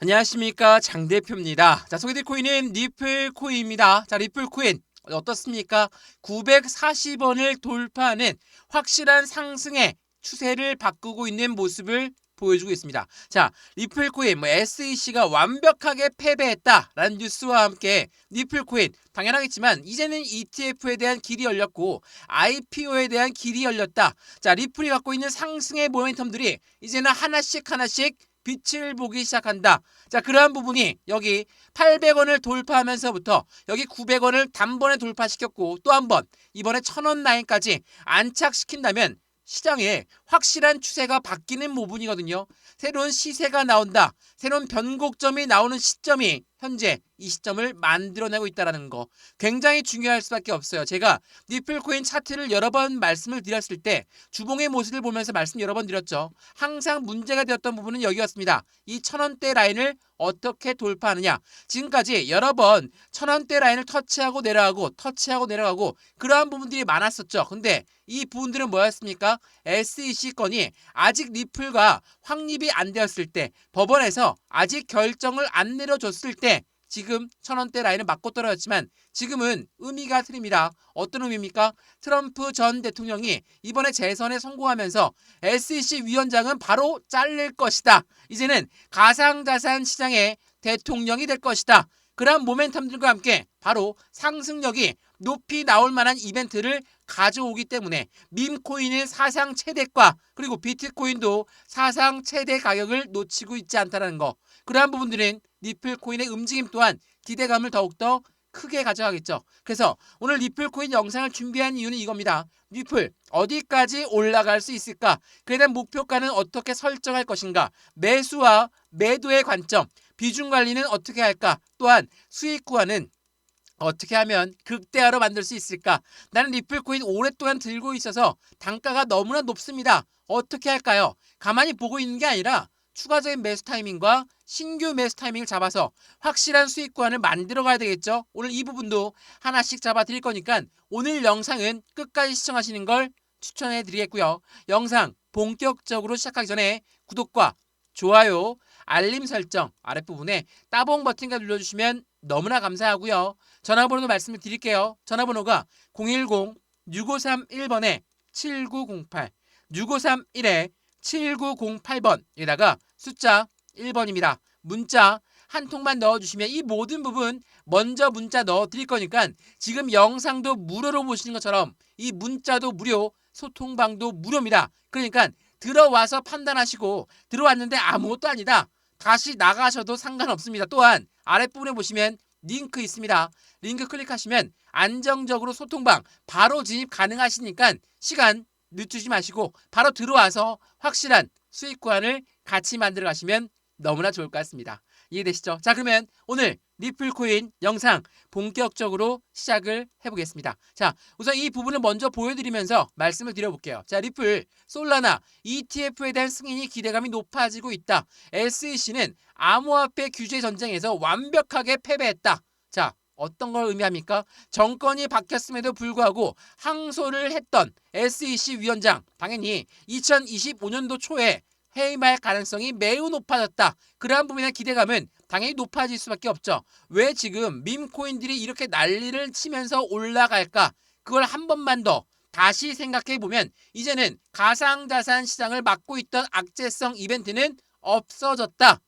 안녕하십니까 장 대표입니다. 자 소개될 코인은 리플 코인입니다. 자 리플 코인 어떻습니까? 940원을 돌파하는 확실한 상승의 추세를 바꾸고 있는 모습을 보여주고 있습니다. 자 리플 코인 뭐 SEC가 완벽하게 패배했다라는 뉴스와 함께 리플 코인 당연하겠지만 이제는 ETF에 대한 길이 열렸고 IPO에 대한 길이 열렸다. 자 리플이 갖고 있는 상승의 모멘텀들이 이제는 하나씩 하나씩 빛을 보기 시작한다. 자, 그러한 부분이 여기 800원을 돌파하면서부터 여기 900원을 단번에 돌파시켰고 또 한 번 이번에 1000원 라인까지 안착시킨다면 시장에 확실한 추세가 바뀌는 부분이거든요. 새로운 시세가 나온다. 새로운 변곡점이 나오는 시점이 현재 이 시점을 만들어내고 있다는 거 굉장히 중요할 수밖에 없어요. 제가 니플코인 차트를 여러 번 말씀을 드렸을 때 주봉의 모습을 보면서 말씀 여러 번 드렸죠. 항상 문제가 되었던 부분은 여기였습니다. 이 천원대 라인을 어떻게 돌파하느냐. 지금까지 여러 번 천원대 라인을 터치하고 내려가고 터치하고 내려가고 그러한 부분들이 많았었죠. 근데 이 부분들은 뭐였습니까? SEC 건이 아직 리플과 확립이 안 되었을 때 법원에서 아직 결정을 안 내려줬을 때 지금 천원대 라인을 맞고 떨어졌지만 지금은 의미가 틀립니다. 어떤 의미입니까? 트럼프 전 대통령이 이번에 재선에 성공하면서 SEC 위원장은 바로 잘릴 것이다. 이제는 가상자산 시장의 대통령이 될 것이다. 그러한 모멘텀들과 함께 바로 상승력이 높이 나올 만한 이벤트를 가져오기 때문에 밈코인의 사상 최대가 그리고 비트코인도 사상 최대 가격을 놓치고 있지 않다는 거 그러한 부분들은 리플코인의 움직임 또한 기대감을 더욱더 크게 가져가겠죠. 그래서 오늘 리플코인 영상을 준비한 이유는 이겁니다. 리플 어디까지 올라갈 수 있을까? 그에 대한 목표가는 어떻게 설정할 것인가? 매수와 매도의 관점, 비중 관리는 어떻게 할까? 또한 수익 구하는 어떻게 하면 극대화로 만들 수 있을까? 나는 리플코인 오랫동안 들고 있어서 단가가 너무나 높습니다. 어떻게 할까요? 가만히 보고 있는 게 아니라 추가적인 매수 타이밍과 신규 매수 타이밍을 잡아서 확실한 수익 구간을 만들어 가야 되겠죠. 오늘 이 부분도 하나씩 잡아 드릴 거니까 오늘 영상은 끝까지 시청하시는 걸 추천해 드리겠고요. 영상 본격적으로 시작하기 전에 구독과 좋아요, 알림 설정 아랫부분에 따봉 버튼과 눌러주시면 너무나 감사하고요. 전화번호도 말씀을 드릴게요. 전화번호가 010-6531번에 7908 6531에 7908번에다가 숫자 1번입니다. 문자 한 통만 넣어주시면 이 모든 부분 먼저 문자 넣어 드릴 거니까 지금 영상도 무료로 보시는 것처럼 이 문자도 무료, 소통방도 무료입니다. 그러니까 들어와서 판단하시고 들어왔는데 아무것도 아니다. 다시 나가셔도 상관없습니다. 또한 아랫부분에 보시면 링크 있습니다. 링크 클릭하시면 안정적으로 소통방 바로 진입 가능하시니까 시간 늦추지 마시고 바로 들어와서 확실한 수익 구간을 같이 만들어 가시면 너무나 좋을 것 같습니다. 이해되시죠? 자 그러면 오늘 리플코인 영상 본격적으로 시작을 해보겠습니다. 자 우선 이 부분을 먼저 보여드리면서 말씀을 드려볼게요. 자 리플, 솔라나, ETF에 대한 승인이 기대감이 높아지고 있다. SEC는 암호화폐 규제 전쟁에서 완벽하게 패배했다. 자 어떤 걸 의미합니까? 정권이 바뀌었음에도 불구하고 항소를 했던 SEC 위원장 당연히 2025년도 초에 해임할 가능성이 매우 높아졌다. 그러한 부분의 기대감은 당연히 높아질 수밖에 없죠. 왜 지금 밈코인들이 이렇게 난리를 치면서 올라갈까? 그걸 한 번만 더 다시 생각해 보면 이제는 가상자산 시장을 막고 있던 악재성 이벤트는 없어졌다.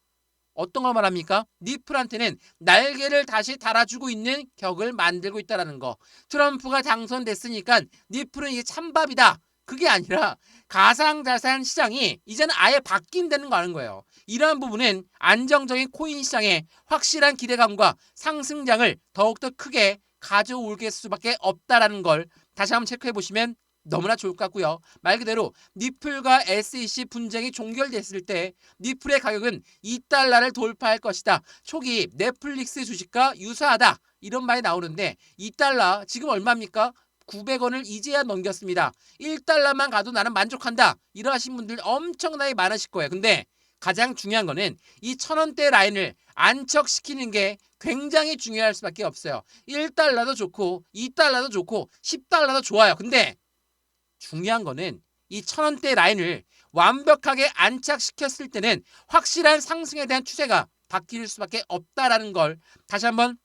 어떤 걸 말합니까? 니플한테는 날개를 다시 달아주고 있는 격을 만들고 있다라는 거. 트럼프가 당선됐으니까 니플은 이게 찬밥이다. 그게 아니라 가상자산 시장이 이제는 아예 바뀐다는 거 아는 거예요. 이러한 부분은 안정적인 코인 시장에 확실한 기대감과 상승장을 더욱더 크게 가져올 수밖에 없다라는 걸 다시 한번 체크해 보시면 너무나 좋을 것 같고요. 말 그대로 니플과 SEC 분쟁이 종결됐을 때 니플의 가격은 2달러를 돌파할 것이다. 초기 넷플릭스 주식과 유사하다. 이런 말이 나오는데 2달러 지금 얼마입니까? 900원을 이제야 넘겼습니다. 1달러만 가도 나는 만족한다. 이러하신 분들 엄청나게 많으실 거예요. 근데 가장 중요한 거는 이 천원대 라인을 안착시키는 게 굉장히 중요할 수밖에 없어요. 1달러도 좋고 2달러도 좋고 10달러도 좋아요. 근데 중요한 거는 이 천원대 라인을 완벽하게 안착시켰을 때는 확실한 상승에 대한 추세가 바뀔 수밖에 없다라는 걸 다시 한번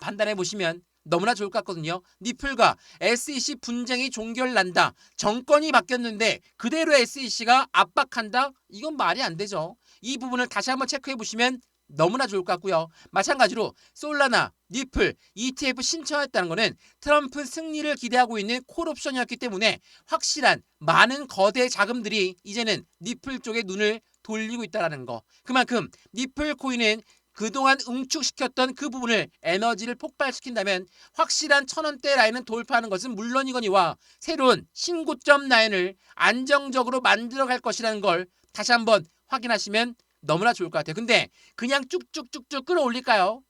판단해 보시면 너무나 좋을 것 같거든요. 니플과 SEC 분쟁이 종결난다. 정권이 바뀌었는데 그대로 SEC가 압박한다? 이건 말이 안 되죠. 이 부분을 다시 한번 체크해 보시면 너무나 좋을 것 같고요. 마찬가지로 솔라나, 니플, ETF 신청했다는 것은 트럼프 승리를 기대하고 있는 콜옵션이었기 때문에 확실한 많은 거대 자금들이 이제는 니플 쪽에 눈을 돌리고 있다는 거. 그만큼 니플 코인은 그동안 응축시켰던 그 부분을 에너지를 폭발시킨다면 확실한 천원대 라인을 돌파하는 것은 물론이거니와 새로운 신고점 라인을 안정적으로 만들어갈 것이라는 걸 다시 한번 확인하시면 너무나 좋을 것 같아요. 근데 그냥 쭉쭉쭉쭉 끌어올릴까요?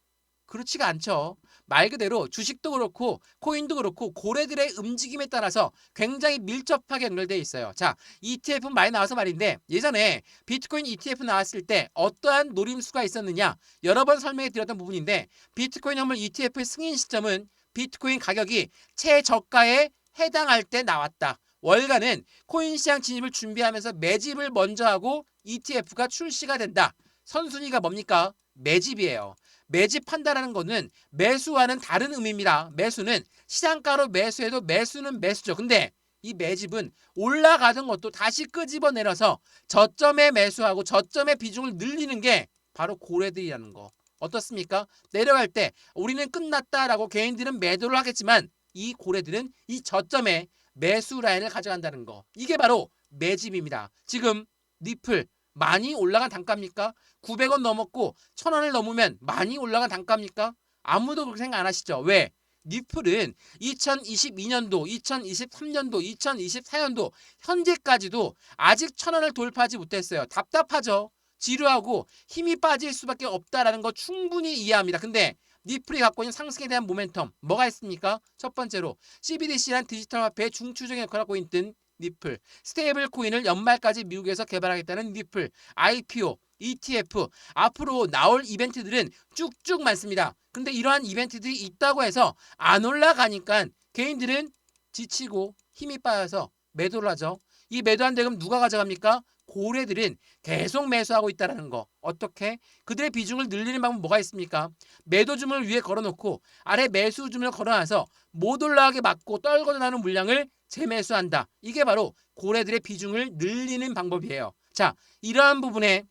그렇지가 않죠. 말 그대로 주식도 그렇고 코인도 그렇고 고래들의 움직임에 따라서 굉장히 밀접하게 연결되어 있어요. 자, ETF 많이 나와서 말인데 예전에 비트코인 ETF 나왔을 때 어떠한 노림수가 있었느냐 여러 번 설명해 드렸던 부분인데 비트코인 현물 ETF 승인 시점은 비트코인 가격이 최저가에 해당할 때 나왔다. 월간은 코인 시장 진입을 준비하면서 매집을 먼저 하고 ETF가 출시가 된다. 선순위가 뭡니까? 매집이에요. 매집한다라는 거는 매수와는 다른 의미입니다. 매수는 시장가로 매수해도 매수는 매수죠. 근데 이 매집은 올라가던 것도 다시 끄집어 내려서 저점에 매수하고 저점의 비중을 늘리는 게 바로 고래들이라는 거. 어떻습니까? 내려갈 때 우리는 끝났다라고 개인들은 매도를 하겠지만 이 고래들은 이 저점에 매수 라인을 가져간다는 거. 이게 바로 매집입니다. 지금 니플 많이 올라간 단가입니까? 900원 넘었고 1000원을 넘으면 많이 올라간 단가입니까? 아무도 그렇게 생각 안 하시죠. 왜? 니플은 2022년도, 2023년도, 2024년도 현재까지도 아직 1000원을 돌파하지 못했어요. 답답하죠. 지루하고 힘이 빠질 수밖에 없다라는 거 충분히 이해합니다. 근데 니플이 갖고 있는 상승에 대한 모멘텀 뭐가 있습니까? 첫 번째로 CBDC란 디지털 화폐의 중추적인 역할을 하고 있는 니플, 스테이블 코인을 연말까지 미국에서 개발하겠다는 니플, IPO, ETF 앞으로 나올 이벤트들은 쭉쭉 많습니다. 근데 이러한 이벤트들이 있다고 해서 안 올라가니까 개인들은 지치고 힘이 빠져서 매도를 하죠. 이 매도한 대금 누가 가져갑니까? 고래들은 계속 매수하고 있다는 거. 어떻게? 그들의 비중을 늘리는 방법 뭐가 있습니까? 매도 주문을 위에 걸어놓고 아래 매수 주문을 걸어놔서 못 올라가게 막고 떨궈져 나는 물량을 재매수한다. 이게 바로 고래들의 비중을 늘리는 방법이에요. 자, 이러한 부분에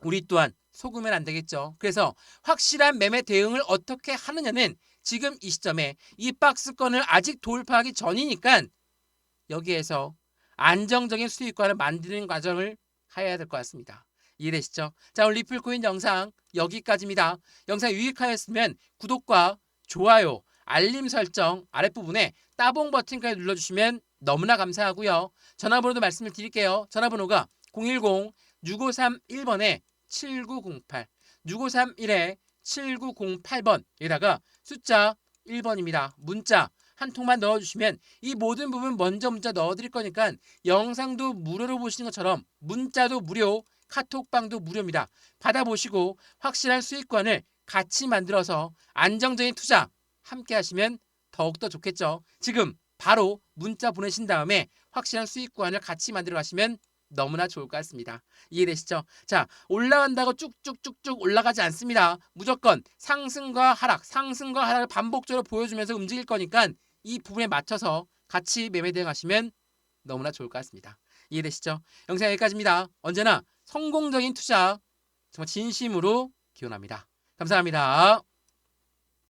우리 또한 속으면 안 되겠죠. 그래서 확실한 매매 대응을 어떻게 하느냐는 지금 이 시점에 이 박스권을 아직 돌파하기 전이니까 여기에서 안정적인 수익관을 만드는 과정을 해야 될 것 같습니다. 이해되시죠? 자, 오늘 리플코인 영상 여기까지입니다. 영상 유익하였으면 구독과 좋아요, 알림 설정 아랫부분에 따봉 버튼까지 눌러주시면 너무나 감사하고요. 전화번호도 말씀을 드릴게요. 전화번호가 010-6531번에 7908 6531에 7908번 여기다가 숫자 1번입니다. 문자 한 통만 넣어주시면 이 모든 부분 먼저 문자 넣어드릴 거니까 영상도 무료로 보시는 것처럼 문자도 무료, 카톡방도 무료입니다. 받아보시고 확실한 수익관을 같이 만들어서 안정적인 투자 함께 하시면 더욱더 좋겠죠. 지금 바로 문자 보내신 다음에 확실한 수익관을 같이 만들어 가시면 너무나 좋을 것 같습니다. 이해되시죠? 자, 올라간다고 쭉쭉쭉쭉 올라가지 않습니다. 무조건 상승과 하락, 상승과 하락을 반복적으로 보여주면서 움직일 거니까 이 부분에 맞춰서 같이 매매 대응하시면 너무나 좋을 것 같습니다. 이해되시죠? 영상 여기까지입니다. 언제나 성공적인 투자 정말 진심으로 기원합니다. 감사합니다.